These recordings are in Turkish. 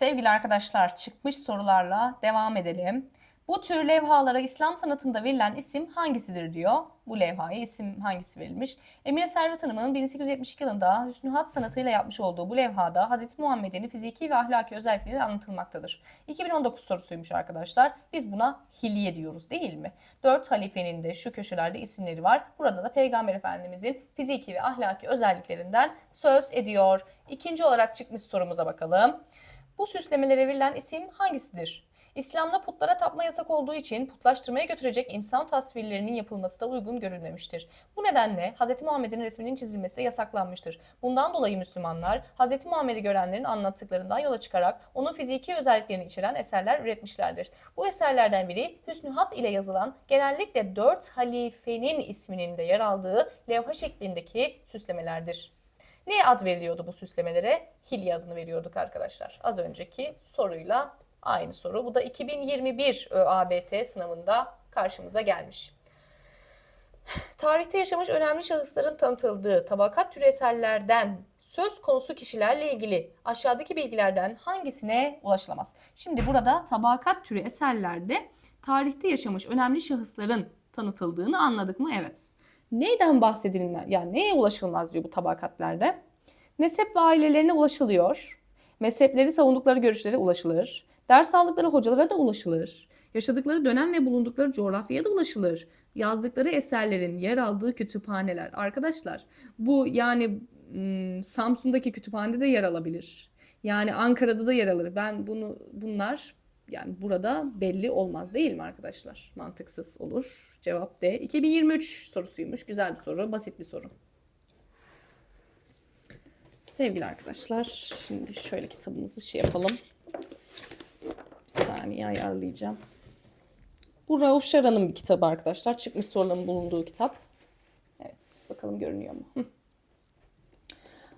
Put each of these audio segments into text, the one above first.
Sevgili arkadaşlar çıkmış sorularla devam edelim. Bu tür levhalara İslam sanatında verilen isim hangisidir diyor. Bu levhaya isim hangisi verilmiş? Emine Servet Hanım'ın 1872 yılında Hüsnü Hat sanatıyla yapmış olduğu bu levhada Hz. Muhammed'in fiziki ve ahlaki özellikleri anlatılmaktadır. 2019 sorusuymuş arkadaşlar. Biz buna hilye diyoruz değil mi? Dört halifenin de şu köşelerde isimleri var. Burada da Peygamber Efendimizin fiziki ve ahlaki özelliklerinden söz ediyor. İkinci olarak çıkmış sorumuza bakalım. Bu süslemelere verilen isim hangisidir? İslam'da putlara tapma yasak olduğu için putlaştırmaya götürecek insan tasvirlerinin yapılması da uygun görülmemiştir. Bu nedenle Hz. Muhammed'in resminin çizilmesi de yasaklanmıştır. Bundan dolayı Müslümanlar Hz. Muhammed'i görenlerin anlattıklarından yola çıkarak onun fiziki özelliklerini içeren eserler üretmişlerdir. Bu eserlerden biri Hüsnü Hat ile yazılan genellikle dört halifenin isminin de yer aldığı levha şeklindeki süslemelerdir. Ne ad veriliyordu bu süslemelere? Hilye adını veriyorduk arkadaşlar. Az önceki soruyla aynı soru. Bu da 2021 ÖABT sınavında karşımıza gelmiş. Tarihte yaşamış önemli şahısların tanıtıldığı tabakat türü eserlerden söz konusu kişilerle ilgili aşağıdaki bilgilerden hangisine ulaşılamaz? Şimdi burada tabakat türü eserlerde tarihte yaşamış önemli şahısların tanıtıldığını anladık mı? Evet. Neyden bahsedilmez? Yani neye ulaşılmaz diyor bu tabakatlerde? Mezhep ve ailelerine ulaşılıyor. Mezhepleri savundukları görüşlere ulaşılır. Ders aldıkları hocalara da ulaşılır. Yaşadıkları dönem ve bulundukları coğrafyaya da ulaşılır. Yazdıkları eserlerin yer aldığı kütüphaneler. Arkadaşlar bu yani Samsun'daki kütüphanede de yer alabilir. Yani Ankara'da da yer alır. Ben bunu bunlar yani burada belli olmaz değil mi arkadaşlar? Mantıksız olur. Cevap D. 2023 sorusuymuş. Güzel bir soru, basit bir soru. Sevgili arkadaşlar, şimdi şöyle kitabımızı şey yapalım. Bir saniye ayarlayacağım. Bu Rauf Şaran'ın bir kitabı arkadaşlar. Çıkmış soruların bulunduğu kitap. Evet, bakalım görünüyor mu?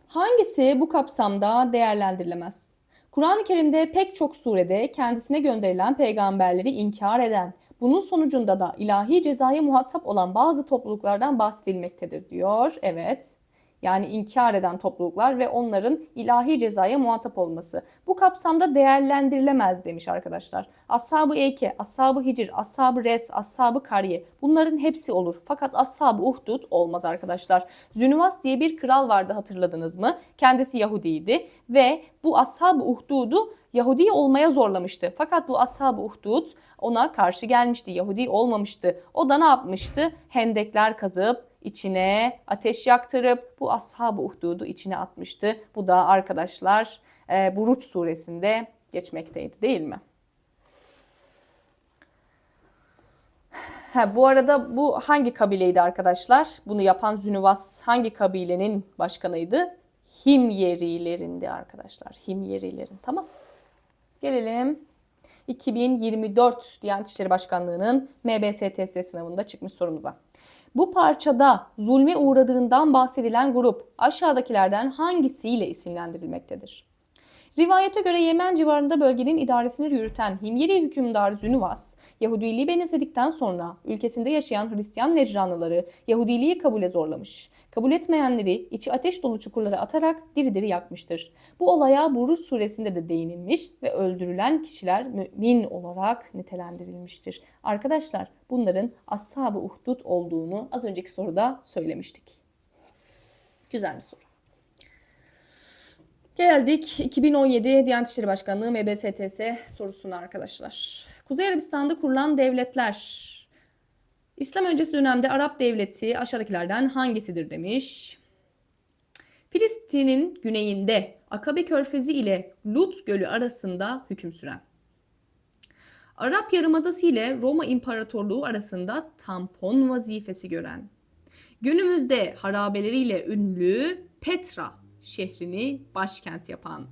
Hangisi bu kapsamda değerlendirilemez? Kur'an-ı Kerim'de pek çok surede kendisine gönderilen peygamberleri inkar eden, bunun sonucunda da ilahi cezaya muhatap olan bazı topluluklardan bahsedilmektedir diyor. Evet. Yani inkar eden topluluklar ve onların ilahi cezaya muhatap olması. Bu kapsamda değerlendirilemez demiş arkadaşlar. Ashab-ı Eyke, Ashab-ı Hicr, Ashab-ı Res, Ashab-ı Kariye bunların hepsi olur. Fakat Ashab-ı Uhdud olmaz arkadaşlar. Zünvas diye bir kral vardı hatırladınız mı? Kendisi Yahudiydi ve bu Ashab-ı Uhdud'u Yahudi olmaya zorlamıştı. Fakat bu Ashab-ı Uhdud ona karşı gelmişti. Yahudi olmamıştı. O da ne yapmıştı? Hendekler kazıp içine ateş yaktırıp bu ashab-ı uhdudu içine atmıştı. Bu da arkadaşlar e, Buruç suresinde geçmekteydi değil mi? Ha, bu arada bu hangi kabileydi arkadaşlar? Bunu yapan Zünüvas hangi kabilenin başkanıydı? Himyerilerindi arkadaşlar. Himyerilerin. Tamam. Gelelim 2024 Diyanet İşleri Başkanlığı'nın MBSTS sınavında çıkmış sorumuza. Bu parçada zulme uğradığından bahsedilen grup aşağıdakilerden hangisiyle isimlendirilmektedir? Rivayete göre Yemen civarında bölgenin idaresini yürüten Himyeri hükümdarı Zünüvas, Yahudiliği benimsedikten sonra ülkesinde yaşayan Hristiyan necranlıları Yahudiliği kabule zorlamış. Kabul etmeyenleri içi ateş dolu çukurlara atarak diri diri yakmıştır. Bu olaya Buruş suresinde de değinilmiş ve öldürülen kişiler mümin olarak nitelendirilmiştir. Arkadaşlar bunların ashab-ı uhdud olduğunu az önceki soruda söylemiştik. Güzel bir soru. Geldik 2017 Diyanet İşleri Başkanlığı MBSTS sorusuna arkadaşlar. Kuzey Arabistan'da kurulan devletler İslam öncesi dönemde Arap devleti aşağıdakilerden hangisidir demiş. Filistin'in güneyinde Akabe Körfezi ile Lut Gölü arasında hüküm süren. Arap Yarımadası ile Roma İmparatorluğu arasında tampon vazifesi gören. Günümüzde harabeleriyle ünlü Petra şehrini başkent yapan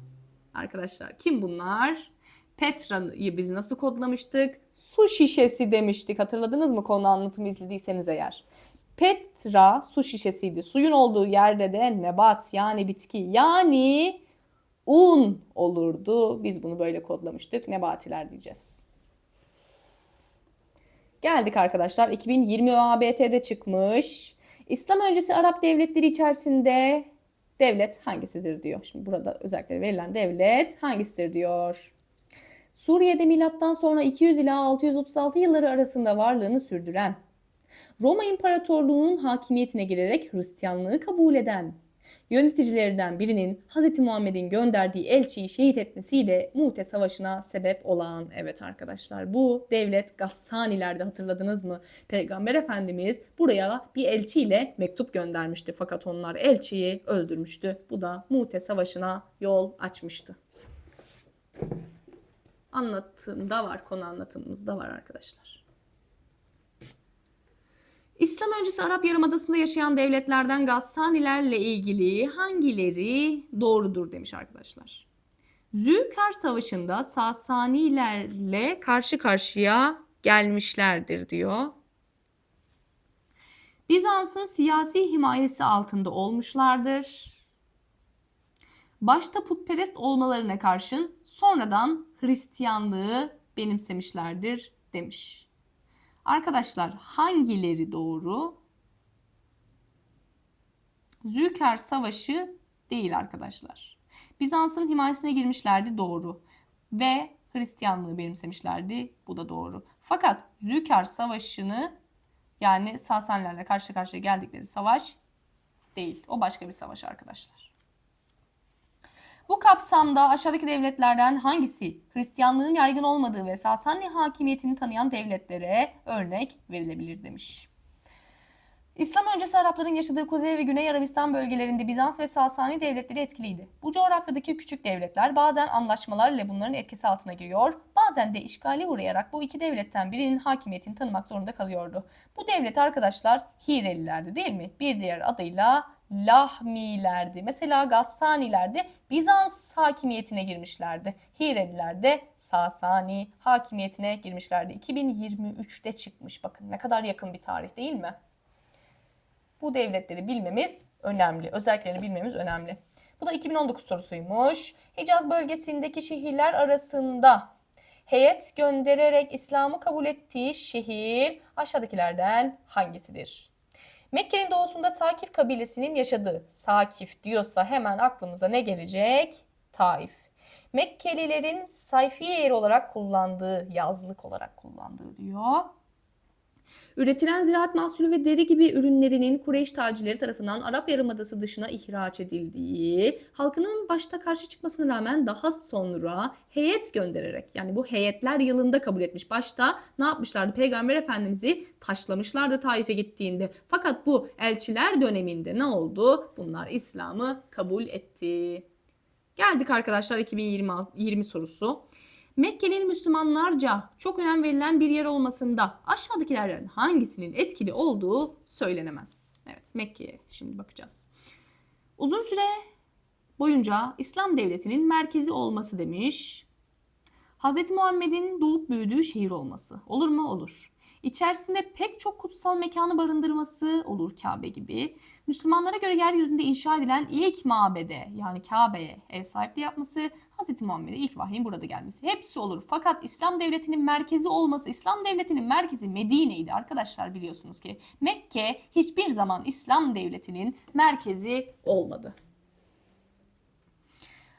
arkadaşlar. Kim bunlar? Petra'yı biz nasıl kodlamıştık? Su şişesi demiştik. Hatırladınız mı konu anlatımı izlediyseniz eğer. Petra su şişesiydi. Suyun olduğu yerde de nebat yani bitki yani un olurdu. Biz bunu böyle kodlamıştık. Nebatiler diyeceğiz. Geldik arkadaşlar. 2020 ABT'de çıkmış. İslam öncesi Arap devletleri içerisinde devlet hangisidir diyor. Şimdi burada özellikle verilen devlet hangisidir diyor. Suriye'de milattan sonra 200 ila 636 yılları arasında varlığını sürdüren, Roma İmparatorluğu'nun hakimiyetine girerek Hristiyanlığı kabul eden, yöneticilerinden birinin Hz. Muhammed'in gönderdiği elçiyi şehit etmesiyle Mu'te Savaşı'na sebep olan, evet arkadaşlar bu devlet Gassanilerde hatırladınız mı? Peygamber Efendimiz buraya bir elçiyle mektup göndermişti fakat onlar elçiyi öldürmüştü. Bu da Mu'te Savaşı'na yol açmıştı. Anlatımda var, konu anlatımımızda var arkadaşlar. İslam öncesi Arap Yarımadası'nda yaşayan devletlerden Gassanilerle ilgili hangileri doğrudur demiş arkadaşlar. Zülkar Savaşı'nda Sasanilerle karşı karşıya gelmişlerdir diyor. Bizans'ın siyasi himayesi altında olmuşlardır. Başta putperest olmalarına karşın sonradan Hristiyanlığı benimsemişlerdir demiş. Arkadaşlar hangileri doğru? Zülkar Savaşı değil arkadaşlar. Bizans'ın himayesine girmişlerdi doğru. Ve Hristiyanlığı benimsemişlerdi. Bu da doğru. Fakat Zülkar Savaşı'nı yani Sasanilerle karşı karşıya geldikleri savaş değil. O başka bir savaş arkadaşlar. Bu kapsamda aşağıdaki devletlerden hangisi Hristiyanlığın yaygın olmadığı ve Sasani hakimiyetini tanıyan devletlere örnek verilebilir demiş. İslam öncesi Arapların yaşadığı Kuzey ve Güney Arabistan bölgelerinde Bizans ve Sasani devletleri etkiliydi. Bu coğrafyadaki küçük devletler bazen anlaşmalar ile bunların etkisi altına giriyor, bazen de işgale uğrayarak bu iki devletten birinin hakimiyetini tanımak zorunda kalıyordu. Bu devlet arkadaşlar Hirelilerdi değil mi? Bir diğer adıyla Lahmilerdi. Mesela Gassanilerde Bizans hakimiyetine girmişlerdi. Hireliler de Sasani hakimiyetine girmişlerdi. 2023'te çıkmış. Bakın ne kadar yakın bir tarih değil mi? Bu devletleri bilmemiz önemli. Özelliklerini bilmemiz önemli. Bu da 2019 sorusuymuş. Hicaz bölgesindeki şehirler arasında heyet göndererek İslam'ı kabul ettiği şehir aşağıdakilerden hangisidir? Mekke'nin doğusunda Sakif kabilesinin yaşadığı Sakif diyorsa hemen aklımıza ne gelecek? Taif. Mekkelilerin sayfiye yeri olarak kullandığı, yazlık olarak kullandığı diyor. Üretilen ziraat mahsulü ve deri gibi ürünlerinin Kureyş tacirleri tarafından Arap Yarımadası dışına ihraç edildiği, halkının başta karşı çıkmasına rağmen daha sonra heyet göndererek yani bu heyetler yılında kabul etmiş. Başta ne yapmışlardı? Peygamber Efendimiz'i taşlamışlardı Taif'e gittiğinde. Fakat bu elçiler döneminde ne oldu? Bunlar İslam'ı kabul etti. Geldik arkadaşlar 2020 20 sorusu. Mekke'nin Müslümanlarca çok önem verilen bir yer olmasında aşağıdakilerden hangisinin etkili olduğu söylenemez. Evet Mekke'ye şimdi bakacağız. Uzun süre boyunca İslam devletinin merkezi olması demiş. Hz. Muhammed'in doğup büyüdüğü şehir olması. Olur mu? Olur. İçerisinde pek çok kutsal mekanı barındırması olur Kabe gibi. Müslümanlara göre yeryüzünde inşa edilen ilk mabede yani Kabe'ye ev sahipliği yapması, Hz. Muhammed'e ilk vahyin burada gelmesi. Hepsi olur. Fakat İslam devletinin merkezi olması, İslam devletinin merkezi Medine'ydi arkadaşlar biliyorsunuz ki. Mekke hiçbir zaman İslam devletinin merkezi olmadı.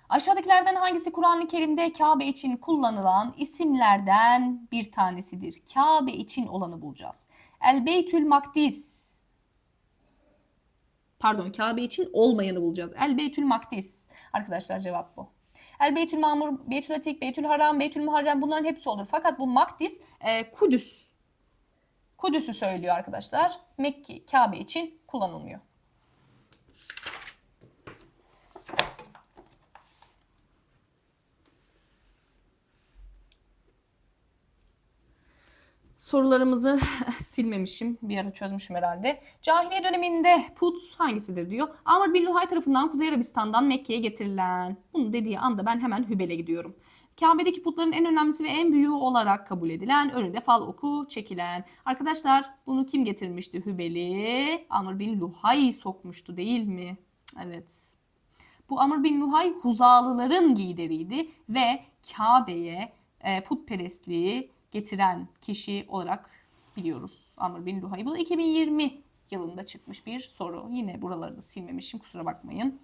Aşağıdakilerden hangisi Kur'an-ı Kerim'de Kabe için kullanılan isimlerden bir tanesidir? Kabe için olanı bulacağız. El Beytül Makdis. Pardon Kabe için olmayanı bulacağız. El Beytül Makdis. Arkadaşlar cevap bu. El Beytül Mamur, Beytül Atik, Beytül Haram, Beytül Muharrem bunların hepsi olur. Fakat bu Makdis e, Kudüs. Kudüs'ü söylüyor arkadaşlar. Mekke, Kabe için kullanılmıyor. Sorularımızı silmemişim. Bir ara çözmüşüm herhalde. Cahiliye döneminde put hangisidir diyor. Amr bin Luhay tarafından Kuzey Arabistan'dan Mekke'ye getirilen. Bunu dediği anda ben hemen Hübel'e gidiyorum. Kabe'deki putların en önemlisi ve en büyüğü olarak kabul edilen, önünde fal oku çekilen. Arkadaşlar bunu kim getirmişti Hübel'i? Amr bin Luhay sokmuştu değil mi? Evet. Bu Amr bin Luhay Huzalıların lideriydi ve Kabe'ye e, putperestliği getiren kişi olarak biliyoruz Amr bin Luhay'ı. Bu 2020 yılında çıkmış bir soru. Yine buraları da silmemişim kusura bakmayın.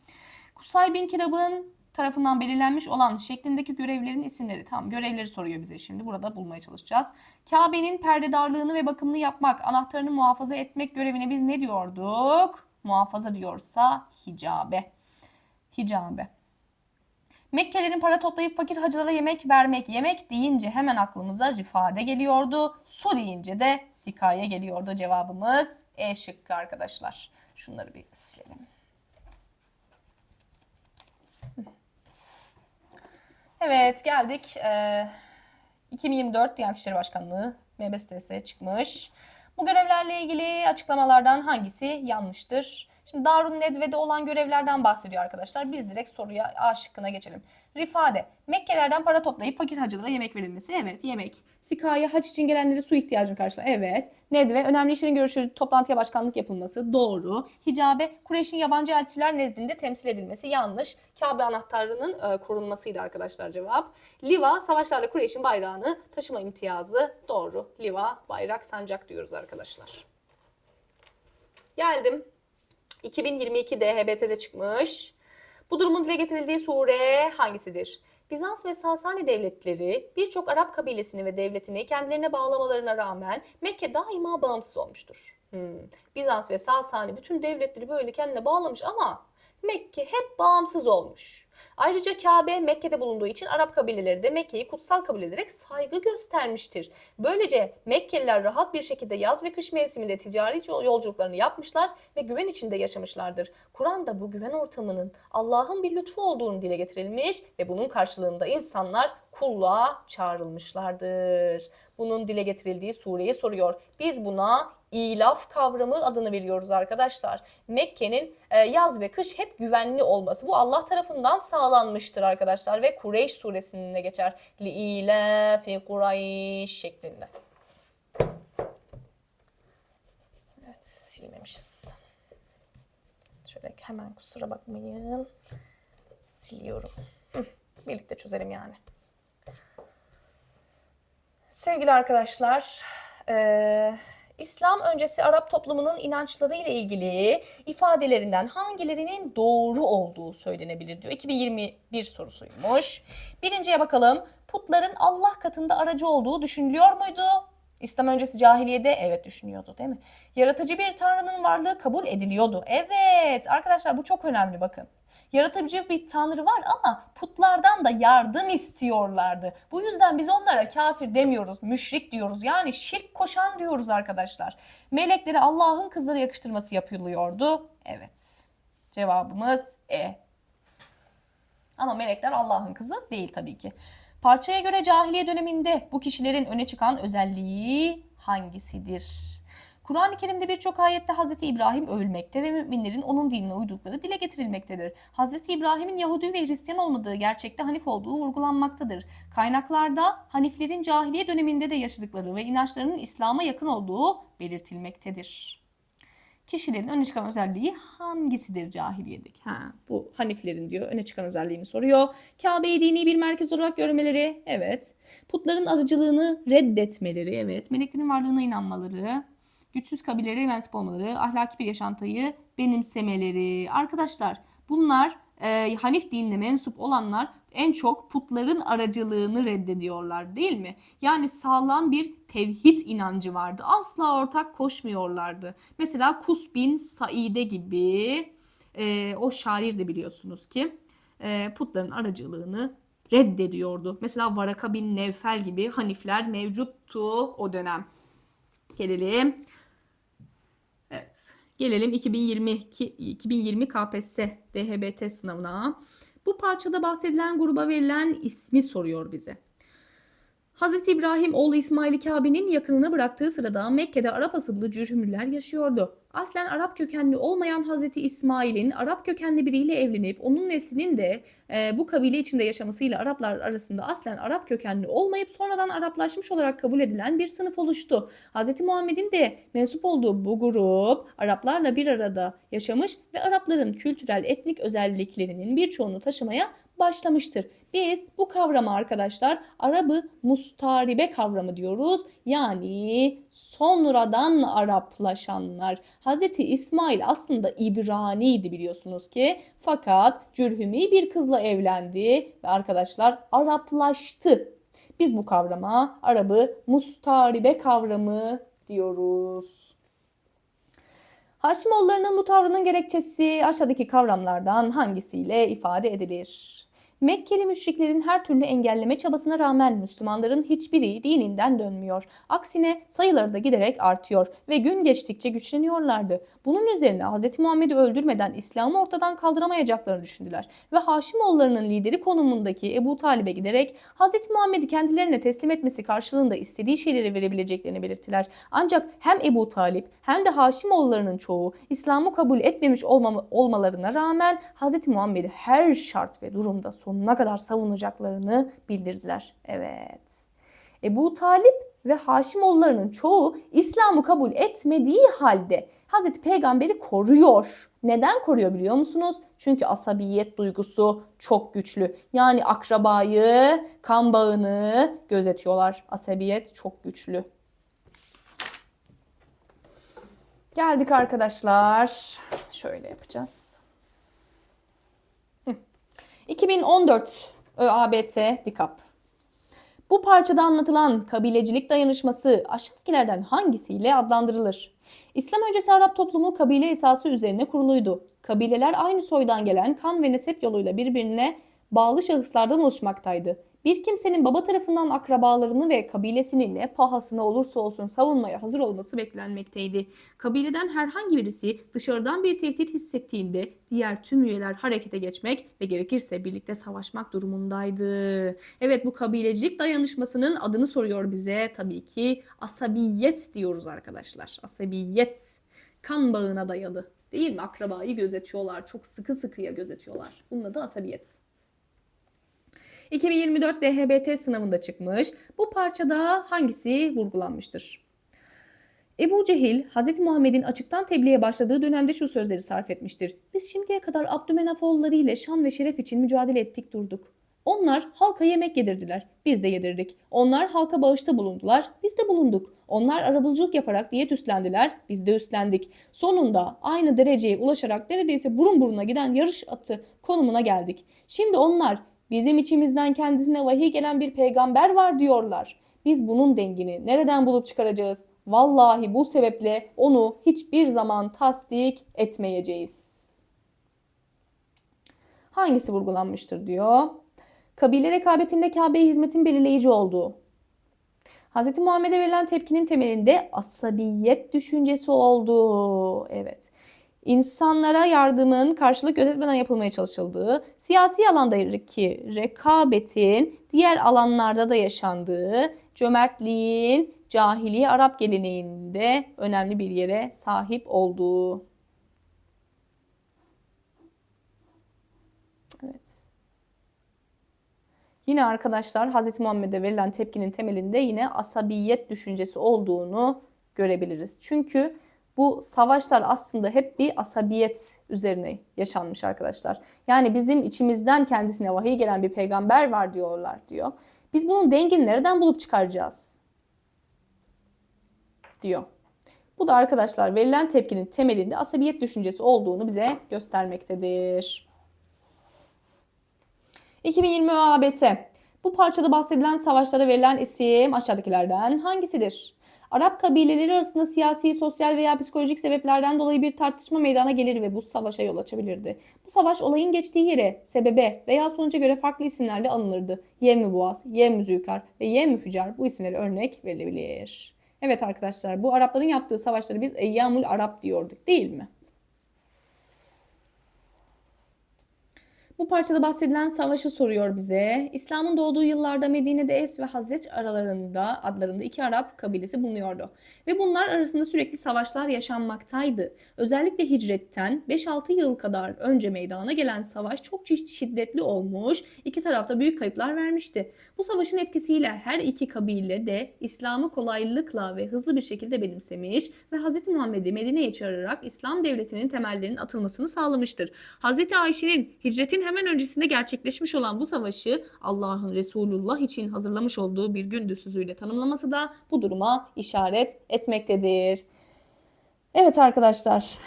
Kusay bin Kilab'ın tarafından belirlenmiş olan şeklindeki görevlerin isimleri. Tamam görevleri soruyor bize şimdi. Burada bulmaya çalışacağız. Kabe'nin perdedarlığını ve bakımını yapmak, anahtarını muhafaza etmek görevine biz ne diyorduk? Muhafaza diyorsa hicabe. Hicabe. Mekkelerin para toplayıp fakir hacılara yemek vermek. Yemek deyince hemen aklımıza rifade geliyordu. Su deyince de sikaye geliyordu. Cevabımız E şıkkı arkadaşlar. Şunları bir silelim. Evet geldik. Ee, 2024 Diyanet İşleri Başkanlığı MBSTS'ye çıkmış. Bu görevlerle ilgili açıklamalardan hangisi yanlıştır? Şimdi Darun Nedve'de olan görevlerden bahsediyor arkadaşlar. Biz direkt soruya A şıkkına geçelim. Rifade, Mekkelerden para toplayıp fakir hacılara yemek verilmesi. Evet, yemek. Sikaye, hac için gelenlere su ihtiyacını karşılar. Evet. Nedve, önemli işlerin görüşülü toplantıya başkanlık yapılması. Doğru. Hicabe, Kureyş'in yabancı elçiler nezdinde temsil edilmesi. Yanlış. Kabe anahtarının e, korunmasıydı arkadaşlar cevap. Liva, savaşlarla Kureyş'in bayrağını taşıma imtiyazı. Doğru. Liva, bayrak, sancak diyoruz arkadaşlar. Geldim. 2022 DHBT'de çıkmış. Bu durumun dile getirildiği sure hangisidir? Bizans ve Sasani devletleri birçok Arap kabilesini ve devletini kendilerine bağlamalarına rağmen Mekke daima bağımsız olmuştur. Hmm. Bizans ve Sasani bütün devletleri böyle kendine bağlamış ama Mekke hep bağımsız olmuş. Ayrıca Kabe Mekke'de bulunduğu için Arap kabileleri de Mekke'yi kutsal kabul ederek saygı göstermiştir. Böylece Mekkeliler rahat bir şekilde yaz ve kış mevsiminde ticari yolculuklarını yapmışlar ve güven içinde yaşamışlardır. Kur'an'da bu güven ortamının Allah'ın bir lütfu olduğunu dile getirilmiş ve bunun karşılığında insanlar kulluğa çağrılmışlardır. Bunun dile getirildiği sureyi soruyor. Biz buna İlaf kavramı adını veriyoruz arkadaşlar. Mekke'nin e, yaz ve kış hep güvenli olması. Bu Allah tarafından sağlanmıştır arkadaşlar ve Kureyş suresinde geçer. Li ilafi Kureyş şeklinde. Evet silmemişiz. Şöyle hemen kusura bakmayın. Siliyorum. Birlikte çözelim yani. Sevgili arkadaşlar, eee İslam öncesi Arap toplumunun inançları ile ilgili ifadelerinden hangilerinin doğru olduğu söylenebilir diyor. 2021 sorusuymuş. Birinciye bakalım. Putların Allah katında aracı olduğu düşünülüyor muydu? İslam öncesi cahiliyede evet düşünüyordu değil mi? Yaratıcı bir tanrının varlığı kabul ediliyordu. Evet arkadaşlar bu çok önemli bakın. Yaratıcı bir tanrı var ama putlardan da yardım istiyorlardı. Bu yüzden biz onlara kafir demiyoruz, müşrik diyoruz. Yani şirk koşan diyoruz arkadaşlar. Meleklere Allah'ın kızları yakıştırması yapılıyordu. Evet. Cevabımız E. Ama melekler Allah'ın kızı değil tabii ki. Parçaya göre cahiliye döneminde bu kişilerin öne çıkan özelliği hangisidir? Kur'an-ı Kerim'de birçok ayette Hz. İbrahim ölmekte ve müminlerin onun dinine uydukları dile getirilmektedir. Hz. İbrahim'in Yahudi ve Hristiyan olmadığı gerçekte Hanif olduğu vurgulanmaktadır. Kaynaklarda Haniflerin cahiliye döneminde de yaşadıkları ve inançlarının İslam'a yakın olduğu belirtilmektedir. Kişilerin öne çıkan özelliği hangisidir cahiliyedeki? Ha, bu Haniflerin diyor öne çıkan özelliğini soruyor. Kabe'yi dini bir merkez olarak görmeleri, evet. Putların arıcılığını reddetmeleri, evet. Meleklerin varlığına inanmaları, güçsüz kabilelere mensup olmaları, ahlaki bir yaşantıyı benimsemeleri. Arkadaşlar bunlar e, Hanif dinine mensup olanlar en çok putların aracılığını reddediyorlar değil mi? Yani sağlam bir tevhid inancı vardı. Asla ortak koşmuyorlardı. Mesela Kus bin Saide gibi e, o şair de biliyorsunuz ki e, putların aracılığını reddediyordu. Mesela Varaka bin Nevfel gibi Hanifler mevcuttu o dönem. Gelelim. Evet. Gelelim 2022 2020 KPSS DHBT sınavına. Bu parçada bahsedilen gruba verilen ismi soruyor bize. Hz. İbrahim oğlu İsmail Kabe'nin yakınına bıraktığı sırada Mekke'de Arap asıllı cürhümlüler yaşıyordu. Aslen Arap kökenli olmayan Hz. İsmail'in Arap kökenli biriyle evlenip onun neslinin de e, bu kabile içinde yaşamasıyla Araplar arasında aslen Arap kökenli olmayıp sonradan Araplaşmış olarak kabul edilen bir sınıf oluştu. Hz. Muhammed'in de mensup olduğu bu grup Araplarla bir arada yaşamış ve Arapların kültürel etnik özelliklerinin birçoğunu taşımaya başlamıştır. Biz bu kavrama arkadaşlar Arabı mustaribe kavramı diyoruz. Yani sonradan Araplaşanlar. Hazreti İsmail aslında İbrani'ydi biliyorsunuz ki. Fakat Cürhümi bir kızla evlendi ve arkadaşlar Araplaştı. Biz bu kavrama Arabı mustaribe kavramı diyoruz. Haşimoğullarının bu tavrının gerekçesi aşağıdaki kavramlardan hangisiyle ifade edilir? Mekkeli müşriklerin her türlü engelleme çabasına rağmen Müslümanların hiçbiri dininden dönmüyor. Aksine sayıları da giderek artıyor ve gün geçtikçe güçleniyorlardı. Bunun üzerine Hz. Muhammed'i öldürmeden İslam'ı ortadan kaldıramayacaklarını düşündüler ve Haşimoğullarının lideri konumundaki Ebu Talib'e giderek Hz. Muhammed'i kendilerine teslim etmesi karşılığında istediği şeyleri verebileceklerini belirttiler. Ancak hem Ebu Talip hem de Haşimoğullarının çoğu İslam'ı kabul etmemiş olmalarına rağmen Hz. Muhammed'i her şart ve durumda sonuna kadar savunacaklarını bildirdiler. Evet. Ebu Talip ve Haşimoğullarının çoğu İslam'ı kabul etmediği halde Hazreti Peygamber'i koruyor. Neden koruyor biliyor musunuz? Çünkü asabiyet duygusu çok güçlü. Yani akrabayı, kan bağını gözetiyorlar. Asabiyet çok güçlü. Geldik arkadaşlar. Şöyle yapacağız. 2014 ÖABT DİKAP. Bu parçada anlatılan kabilecilik dayanışması aşağıdakilerden hangisiyle adlandırılır? İslam öncesi Arap toplumu kabile esası üzerine kuruluydu. Kabileler aynı soydan gelen kan ve nesep yoluyla birbirine bağlı şahıslardan oluşmaktaydı. Bir kimsenin baba tarafından akrabalarını ve kabilesini ne pahasına olursa olsun savunmaya hazır olması beklenmekteydi. Kabileden herhangi birisi dışarıdan bir tehdit hissettiğinde diğer tüm üyeler harekete geçmek ve gerekirse birlikte savaşmak durumundaydı. Evet bu kabilecilik dayanışmasının adını soruyor bize tabii ki asabiyet diyoruz arkadaşlar. Asabiyet kan bağına dayalı değil mi? Akrabayı gözetiyorlar. Çok sıkı sıkıya gözetiyorlar. Bunun adı asabiyet. 2024 DHBT sınavında çıkmış. Bu parçada hangisi vurgulanmıştır? Ebu Cehil, Hz. Muhammed'in açıktan tebliğe başladığı dönemde şu sözleri sarf etmiştir. Biz şimdiye kadar Abdümenafoğulları ile şan ve şeref için mücadele ettik durduk. Onlar halka yemek yedirdiler. Biz de yedirdik. Onlar halka bağışta bulundular. Biz de bulunduk. Onlar arabuluculuk yaparak diyet üstlendiler. Biz de üstlendik. Sonunda aynı dereceye ulaşarak neredeyse burun buruna giden yarış atı konumuna geldik. Şimdi onlar Bizim içimizden kendisine vahiy gelen bir peygamber var diyorlar. Biz bunun dengini nereden bulup çıkaracağız? Vallahi bu sebeple onu hiçbir zaman tasdik etmeyeceğiz. Hangisi vurgulanmıştır diyor. Kabile rekabetinde Kabe'ye hizmetin belirleyici olduğu. Hz. Muhammed'e verilen tepkinin temelinde asabiyet düşüncesi olduğu. Evet insanlara yardımın karşılık gözetmeden yapılmaya çalışıldığı, siyasi alandaki rekabetin diğer alanlarda da yaşandığı, cömertliğin cahiliye Arap geleneğinde önemli bir yere sahip olduğu. Evet. Yine arkadaşlar Hz. Muhammed'e verilen tepkinin temelinde yine asabiyet düşüncesi olduğunu görebiliriz. Çünkü bu savaşlar aslında hep bir asabiyet üzerine yaşanmış arkadaşlar. Yani bizim içimizden kendisine vahiy gelen bir peygamber var diyorlar diyor. Biz bunun dengini nereden bulup çıkaracağız? diyor. Bu da arkadaşlar verilen tepkinin temelinde asabiyet düşüncesi olduğunu bize göstermektedir. 2020 ÖABT. Bu parçada bahsedilen savaşlara verilen isim aşağıdakilerden hangisidir? Arap kabileleri arasında siyasi, sosyal veya psikolojik sebeplerden dolayı bir tartışma meydana gelir ve bu savaşa yol açabilirdi. Bu savaş olayın geçtiği yere, sebebe veya sonuca göre farklı isimlerle anılırdı. Yevmi Boğaz, Yevmi Zülkar ve Yevmi Fücar bu isimlere örnek verilebilir. Evet arkadaşlar bu Arapların yaptığı savaşları biz Eyyamul Arap diyorduk değil mi? Bu parçada bahsedilen savaşı soruyor bize. İslam'ın doğduğu yıllarda Medine'de Es ve Hazret aralarında adlarında iki Arap kabilesi bulunuyordu. Ve bunlar arasında sürekli savaşlar yaşanmaktaydı. Özellikle hicretten 5-6 yıl kadar önce meydana gelen savaş çok şiddetli olmuş, iki tarafta büyük kayıplar vermişti. Bu savaşın etkisiyle her iki kabile de İslam'ı kolaylıkla ve hızlı bir şekilde benimsemiş ve Hz. Muhammed'i Medine'ye çağırarak İslam devletinin temellerinin atılmasını sağlamıştır. Hz. Ayşe'nin hicretin hemen öncesinde gerçekleşmiş olan bu savaşı Allah'ın Resulullah için hazırlamış olduğu bir gündür sözüyle tanımlaması da bu duruma işaret etmektedir. Evet arkadaşlar,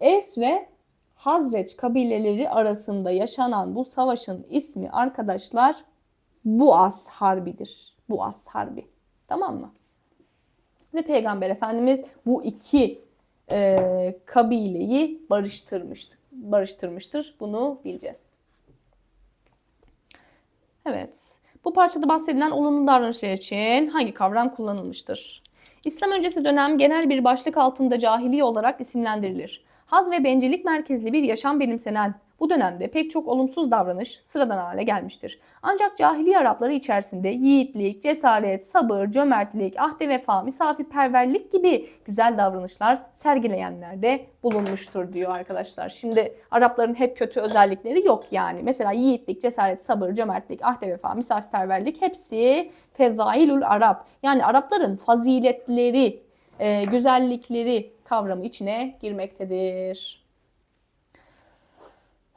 Es ve Hazreç kabileleri arasında yaşanan bu savaşın ismi arkadaşlar Buas Harbi'dir. Buas Harbi. Tamam mı? Ve Peygamber Efendimiz bu iki e, kabileyi barıştırmıştır. Barıştırmıştır. Bunu bileceğiz. Evet. Bu parçada bahsedilen olumlu davranışlar için hangi kavram kullanılmıştır? İslam öncesi dönem genel bir başlık altında cahiliye olarak isimlendirilir. Haz ve bencillik merkezli bir yaşam benimsenen bu dönemde pek çok olumsuz davranış sıradan hale gelmiştir. Ancak cahiliye Arapları içerisinde yiğitlik, cesaret, sabır, cömertlik, ahde vefa, misafirperverlik gibi güzel davranışlar sergileyenler de bulunmuştur diyor arkadaşlar. Şimdi Arapların hep kötü özellikleri yok yani. Mesela yiğitlik, cesaret, sabır, cömertlik, ahde vefa, misafirperverlik hepsi fezailul Arap. Yani Arapların faziletleri, e, güzellikleri kavramı içine girmektedir.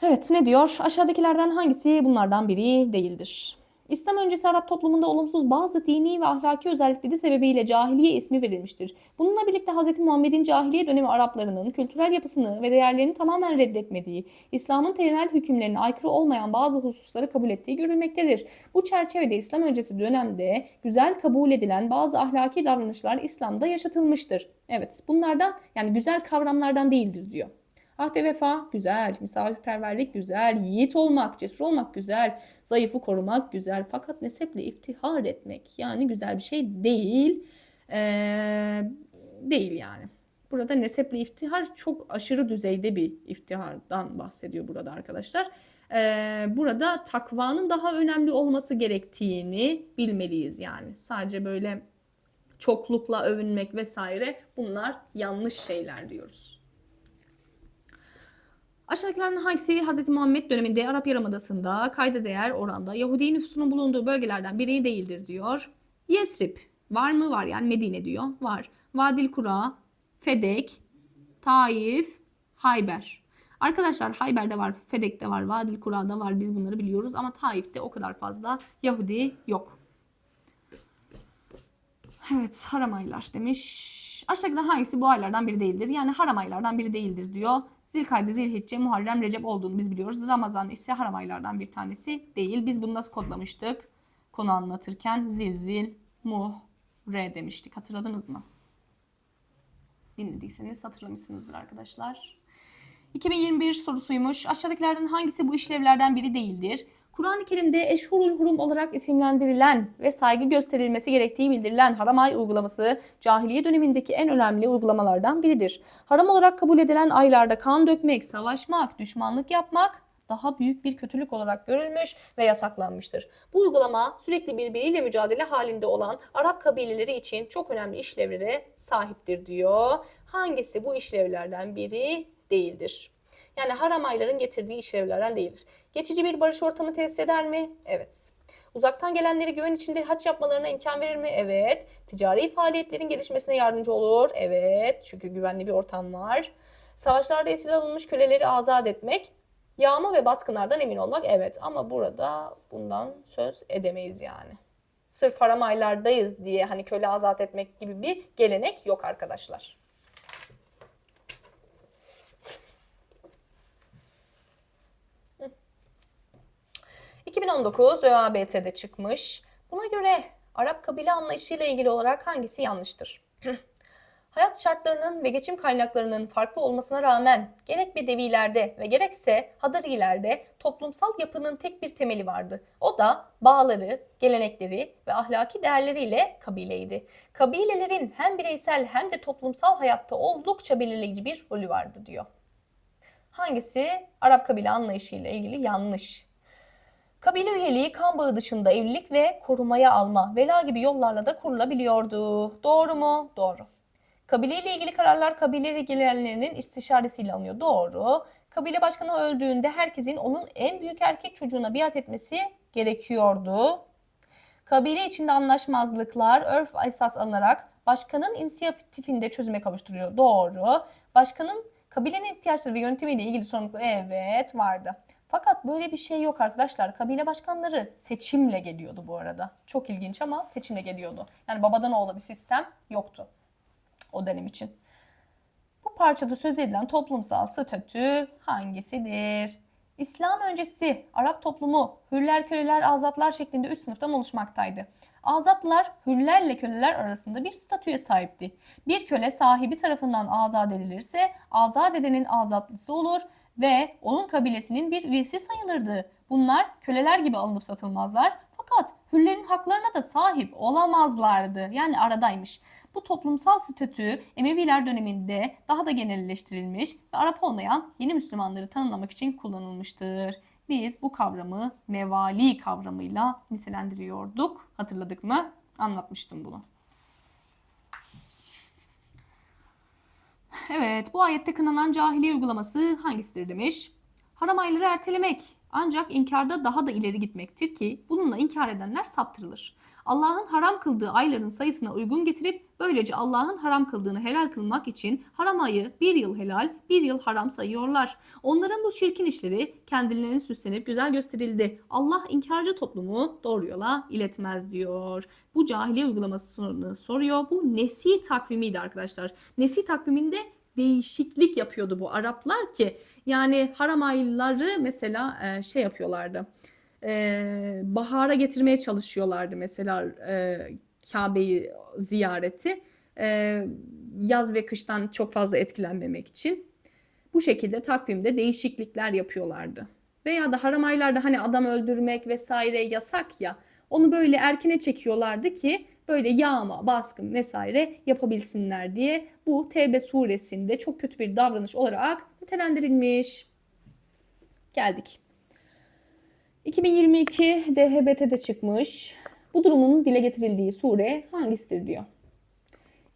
Evet ne diyor? Aşağıdakilerden hangisi bunlardan biri değildir? İslam öncesi Arap toplumunda olumsuz bazı dini ve ahlaki özellikleri sebebiyle cahiliye ismi verilmiştir. Bununla birlikte Hz. Muhammed'in cahiliye dönemi Araplarının kültürel yapısını ve değerlerini tamamen reddetmediği, İslam'ın temel hükümlerine aykırı olmayan bazı hususları kabul ettiği görülmektedir. Bu çerçevede İslam öncesi dönemde güzel kabul edilen bazı ahlaki davranışlar İslam'da yaşatılmıştır. Evet bunlardan yani güzel kavramlardan değildir diyor. Ahde vefa güzel, misafirperverlik güzel, yiğit olmak, cesur olmak güzel, zayıfı korumak güzel. Fakat neseple iftihar etmek yani güzel bir şey değil. Ee, değil yani. Burada neseple iftihar çok aşırı düzeyde bir iftihardan bahsediyor burada arkadaşlar. Ee, burada takvanın daha önemli olması gerektiğini bilmeliyiz yani. Sadece böyle çoklukla övünmek vesaire bunlar yanlış şeyler diyoruz. Aşağıdakilerden hangisi Hz. Muhammed döneminde Arap Yarımadası'nda kayda değer oranda Yahudi nüfusunun bulunduğu bölgelerden biri değildir diyor. Yesrib var mı? Var yani Medine diyor. Var. Vadil Kura, Fedek, Taif, Hayber. Arkadaşlar Hayber'de var, Fedek'te var, Vadil Kura'da var. Biz bunları biliyoruz ama Taif'te o kadar fazla Yahudi yok. Evet haram aylar demiş. Aşağıdakilerden hangisi bu aylardan biri değildir? Yani haram aylardan biri değildir diyor. Zilkayde, Zilhicce, Muharrem, Recep olduğunu biz biliyoruz. Ramazan ise haram aylardan bir tanesi değil. Biz bunu nasıl kodlamıştık? Konu anlatırken zilzil, muh, re demiştik. Hatırladınız mı? Dinlediyseniz hatırlamışsınızdır arkadaşlar. 2021 sorusuymuş. Aşağıdakilerden hangisi bu işlevlerden biri değildir? Kur'an-ı Kerim'de eşhurul hurum olarak isimlendirilen ve saygı gösterilmesi gerektiği bildirilen haram ay uygulaması cahiliye dönemindeki en önemli uygulamalardan biridir. Haram olarak kabul edilen aylarda kan dökmek, savaşmak, düşmanlık yapmak daha büyük bir kötülük olarak görülmüş ve yasaklanmıştır. Bu uygulama sürekli birbiriyle mücadele halinde olan Arap kabileleri için çok önemli işlevlere sahiptir diyor. Hangisi bu işlevlerden biri değildir? Yani haram ayların getirdiği işlevlerden değildir. Geçici bir barış ortamı tesis eder mi? Evet. Uzaktan gelenleri güven içinde haç yapmalarına imkan verir mi? Evet. Ticari faaliyetlerin gelişmesine yardımcı olur. Evet. Çünkü güvenli bir ortam var. Savaşlarda esir alınmış köleleri azat etmek. Yağma ve baskınlardan emin olmak. Evet. Ama burada bundan söz edemeyiz yani. Sırf haram aylardayız diye hani köle azat etmek gibi bir gelenek yok arkadaşlar. 2019 ÖABT'de çıkmış. Buna göre Arap kabile anlayışıyla ilgili olarak hangisi yanlıştır? Hayat şartlarının ve geçim kaynaklarının farklı olmasına rağmen gerek Bedevilerde ve gerekse Hadırgilerde toplumsal yapının tek bir temeli vardı. O da bağları, gelenekleri ve ahlaki değerleriyle kabileydi. Kabilelerin hem bireysel hem de toplumsal hayatta oldukça belirleyici bir rolü vardı diyor. Hangisi Arap kabile anlayışıyla ilgili yanlış? Kabile üyeliği kan bağı dışında evlilik ve korumaya alma, vela gibi yollarla da kurulabiliyordu. Doğru mu? Doğru. Kabile ile ilgili kararlar kabile ilgilenenlerinin istişaresiyle alınıyor. Doğru. Kabile başkanı öldüğünde herkesin onun en büyük erkek çocuğuna biat etmesi gerekiyordu. Kabile içinde anlaşmazlıklar örf esas alınarak başkanın inisiyatifinde çözüme kavuşturuyor. Doğru. Başkanın kabilenin ihtiyaçları ve yöntemiyle ilgili sorumlulukları evet vardı. Fakat böyle bir şey yok arkadaşlar. Kabile başkanları seçimle geliyordu bu arada. Çok ilginç ama seçimle geliyordu. Yani babadan oğula bir sistem yoktu o dönem için. Bu parçada söz edilen toplumsal statü hangisidir? İslam öncesi Arap toplumu hürler, köleler, azatlar şeklinde üç sınıftan oluşmaktaydı. Azatlılar hürlerle köleler arasında bir statüye sahipti. Bir köle sahibi tarafından azat edilirse azat edenin azatlısı olur ve onun kabilesinin bir üyesi sayılırdı. Bunlar köleler gibi alınıp satılmazlar fakat hürlerin haklarına da sahip olamazlardı. Yani aradaymış. Bu toplumsal statü Emeviler döneminde daha da genelleştirilmiş ve Arap olmayan yeni Müslümanları tanımlamak için kullanılmıştır. Biz bu kavramı mevali kavramıyla nitelendiriyorduk. Hatırladık mı? Anlatmıştım bunu. Evet, bu ayette kınanan cahiliye uygulaması hangisidir demiş. Haram ayları ertelemek ancak inkarda daha da ileri gitmektir ki bununla inkar edenler saptırılır. Allah'ın haram kıldığı ayların sayısına uygun getirip böylece Allah'ın haram kıldığını helal kılmak için haram ayı bir yıl helal, bir yıl haram sayıyorlar. Onların bu çirkin işleri kendilerine süslenip güzel gösterildi. Allah inkarcı toplumu doğru yola iletmez diyor. Bu cahiliye uygulamasını soruyor. Bu Nesi takvimiydi arkadaşlar. Nesi takviminde değişiklik yapıyordu bu Araplar ki yani haram ayları mesela e, şey yapıyorlardı. E, bahara getirmeye çalışıyorlardı mesela e, Kabe'yi ziyareti. E, yaz ve kıştan çok fazla etkilenmemek için. Bu şekilde takvimde değişiklikler yapıyorlardı. Veya da haram aylarda hani adam öldürmek vesaire yasak ya. Onu böyle erkene çekiyorlardı ki böyle yağma, baskın vesaire yapabilsinler diye bu Tevbe suresinde çok kötü bir davranış olarak nitelendirilmiş. Geldik. 2022 DHBT'de çıkmış. Bu durumun dile getirildiği sure hangisidir diyor.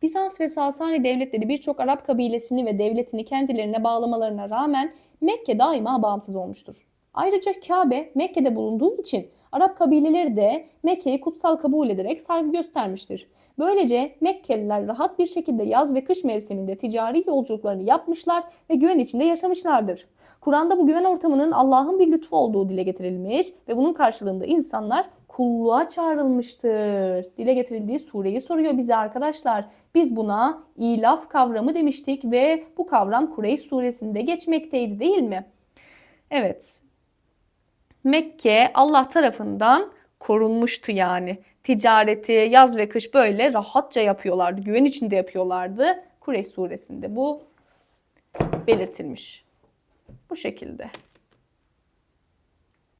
Bizans ve Sasani devletleri birçok Arap kabilesini ve devletini kendilerine bağlamalarına rağmen Mekke daima bağımsız olmuştur. Ayrıca Kabe Mekke'de bulunduğu için Arap kabileleri de Mekke'yi kutsal kabul ederek saygı göstermiştir. Böylece Mekkeliler rahat bir şekilde yaz ve kış mevsiminde ticari yolculuklarını yapmışlar ve güven içinde yaşamışlardır. Kur'an'da bu güven ortamının Allah'ın bir lütfu olduğu dile getirilmiş ve bunun karşılığında insanlar kulluğa çağrılmıştır. Dile getirildiği sureyi soruyor bize arkadaşlar. Biz buna ilaf kavramı demiştik ve bu kavram Kureyş suresinde geçmekteydi değil mi? Evet. Mekke Allah tarafından korunmuştu yani. Ticareti yaz ve kış böyle rahatça yapıyorlardı. Güven içinde yapıyorlardı. Kureyş suresinde bu belirtilmiş. Bu şekilde.